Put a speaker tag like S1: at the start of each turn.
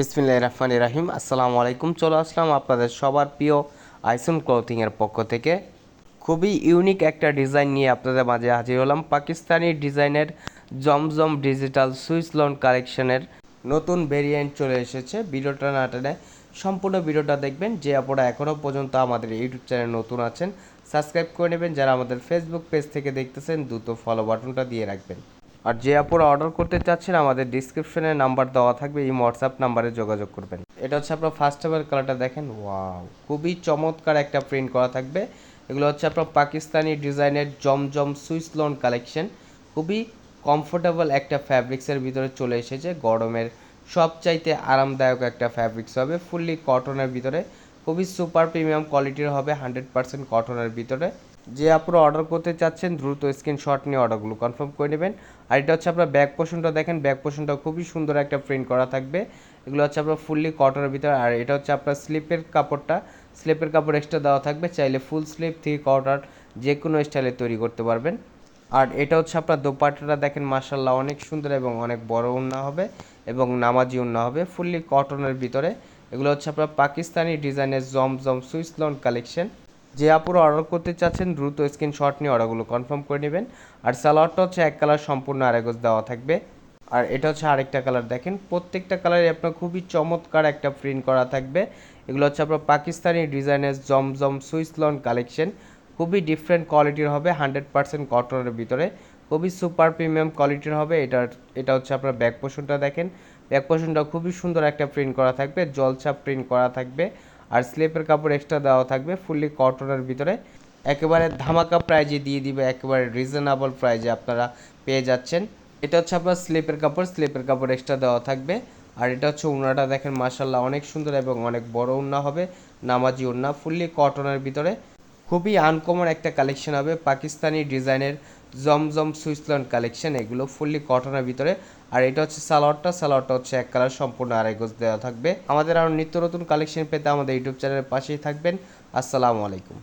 S1: বিসমিল্লাহ রহমান রাহিম। আসসালামু আলাইকুম। চলে আসলাম আপনাদের সবার প্রিয় আইসন ক্লথিংয়ের পক্ষ থেকে। খুবই ইউনিক একটা ডিজাইন নিয়ে আপনাদের মাঝে হাজির হলাম। পাকিস্তানি ডিজাইনের জমজম ডিজিটাল সুইস লোন কালেকশনের নতুন ভেরিয়েন্ট চলে এসেছে। ভিডিওটা না টেনে সম্পূর্ণ ভিডিওটা দেখবেন। যে আপনারা এখনও পর্যন্ত আমাদের ইউটিউব চ্যানেল নতুন আছেন সাবস্ক্রাইব করে নেবেন। যারা আমাদের ফেসবুক পেজ থেকে দেখতেছেন, দ্রুত ফলো বাটনটা দিয়ে রাখবেন। আর যে আপুরা অর্ডার করতে চাচ্ছেন, আমাদের ডিসক্রিপশনে নাম্বার দেওয়া থাকবে, এই হোয়াটসঅ্যাপ নাম্বারে যোগাযোগ করবেন। এটা হচ্ছে আপনার ফার্স্ট টাইমের কালারটা দেখেন ওয়াও খুবই চমৎকার একটা প্রিন্ট করা থাকবে। এগুলো হচ্ছে আপনার পাকিস্তানি ডিজাইনের জমজম সুইস লোন কালেকশন খুবই কমফোর্টেবল একটা ফ্যাব্রিক্সের ভিতরে চলে এসেছে। গরমের সবচাইতে আরামদায়ক একটা ফ্যাব্রিক্স হবে ফুললি কটনের ভিতরে। খুবই সুপার প্রিমিয়াম কোয়ালিটির হবে হান্ড্রেড পার্সেন্ট কটনের ভিতরে। যে আপনারা অর্ডার করতে চাচ্ছেন, দ্রুত স্ক্রিনশট নিয়ে অর্ডারগুলো কনফার্ম করে নেবেন। আর এটা হচ্ছে আপনার ব্যাক পোর্শনটা দেখেন ব্যাক পোর্শনটা খুবই সুন্দর একটা প্রিন্ট করা থাকবে। এগুলো হচ্ছে আপনার ফুললি কটনের ভিতরে, আর এটা হচ্ছে আপনার স্লিপের কাপড়টা। স্লিপের কাপড় এক্সট্রা দেওয়া থাকবে, চাইলে ফুল স্লিপ থ্রি কটার যে কোনো স্টাইলে তৈরি করতে পারবেন। আর এটা হচ্ছে আপনার দোপাট্টাটা দেখেন মার্শাল্লাহ অনেক সুন্দর এবং অনেক বড় উন্না হবে এবং নামাজি উন্না হবে ফুললি কটনের ভিতরে। এগুলো হচ্ছে আপনার পাকিস্তানি ডিজাইনের জমজম সুইস লোন কালেকশন যে আপুরা অর্ডার করতে চাচ্ছেন, দ্রুত স্ক্রিনশট নিয়ে অর্ডারগুলো কনফার্ম করে নেবেন। আর সালোয়ারটা হচ্ছে এক কালার সম্পূর্ণ আরেগজ দেওয়া থাকবে। আর এটা হচ্ছে আরেকটা কালার দেখেন। প্রত্যেকটা কালারে আপনার খুবই চমৎকার একটা প্রিন্ট করা থাকবে। এগুলো হচ্ছে আপনার পাকিস্তানি ডিজাইনের জমজম সুইস লন কালেকশন খুবই ডিফারেন্ট কোয়ালিটির হবে হান্ড্রেড পার্সেন্ট কটনের ভিতরে। খুবই সুপার প্রিমিয়াম কোয়ালিটির হবে। এটার, এটা হচ্ছে আপনার ব্যাক পোর্শনটা দেখেন। ব্যাক পোর্শনটা খুবই সুন্দর একটা প্রিন্ট করা থাকবে। জলছাপ প্রিন্ট করা থাকবে। আর স্লিপের কাপড় এক্সট্রা দেওয়া থাকবে ফুললি কটনের ভিতরে। একেবারে ধামাকা প্রাইজে দিয়ে দিবে, একেবারে রিজনেবল প্রাইজে আপনারা পেয়ে যাচ্ছেন। এটা হচ্ছে আপনার স্লিপের কাপড় স্লিপের কাপড় এক্সট্রা দেওয়া থাকবে। আর এটা হচ্ছে উন্নাটা দেখেন মাসাল্লাহ অনেক সুন্দর এবং অনেক বড় উন্না হবে, নামাজি উন্না ফুললি কটনের ভিতরে। খুবই আনকমন একটা কালেকশন হবে, পাকিস্তানি ডিজাইনের জমজম সুইসল্যান্ড কালেকশন এগুলো ফুললি কটনের ভিতরে। আর এটা হচ্ছে সালোয়ারটা সালোয়ারটা হচ্ছে এক কালার, সম্পূর্ণ আড়াই গোজ দেওয়া থাকবে। আমাদের আরও নিত্য নতুন কালেকশন পেতে আমাদের ইউটিউব চ্যানেলের পাশেই থাকবেন। আসসালামু আলাইকুম।